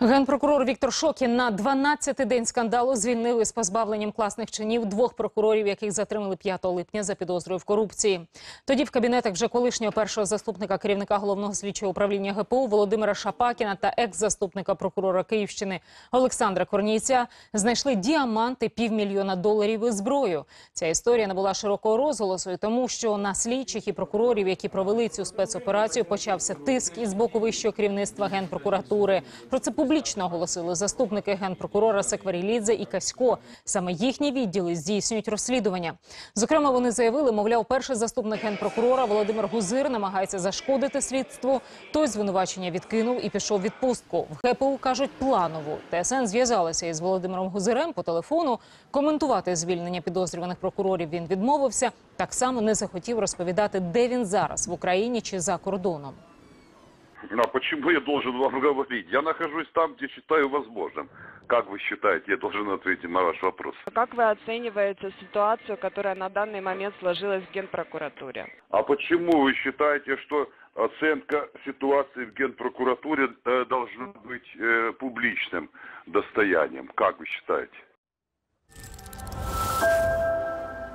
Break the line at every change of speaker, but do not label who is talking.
Генпрокурор Віктор Шокін на 12-й день скандалу звільнив із позбавленням класних чинів двох прокурорів, яких затримали 5 липня за підозрою в корупції. Тоді в кабінетах вже колишнього першого заступника керівника головного слідчого управління ГПУ Володимира Шапакіна та екс-заступника прокурора Київщини Олександра Корнійця знайшли діаманти півмільйона доларів і зброю. Ця історія набула широкого розголосу, тому що на слідчих і прокурорів, які провели цю спецоперацію, почався тиск із боку вищого керівництва генпрокуратури. Про це публічно оголосили заступники генпрокурора Секварілідзе і Касько. Саме їхні відділи здійснюють розслідування. Зокрема, вони заявили, мовляв, перший заступник генпрокурора Володимир Гузир намагається зашкодити слідству. Той звинувачення відкинув і пішов відпустку. В ГПУ кажуть планову. ТСН зв'язалася із Володимиром Гузирем по телефону. Коментувати звільнення підозрюваних прокурорів він відмовився. Так само не захотів розповідати, де він зараз в Україні чи за кордоном.
А почему я должен вам говорить? Я нахожусь там, где считаю возможным. Как вы считаете, я должен ответить на ваш вопрос?
Как вы оцениваете ситуацию, которая на данный момент сложилась в Генпрокуратуре?
А почему вы считаете, что оценка ситуации в Генпрокуратуре э, должна быть э, публичным достоянием? Как вы считаете?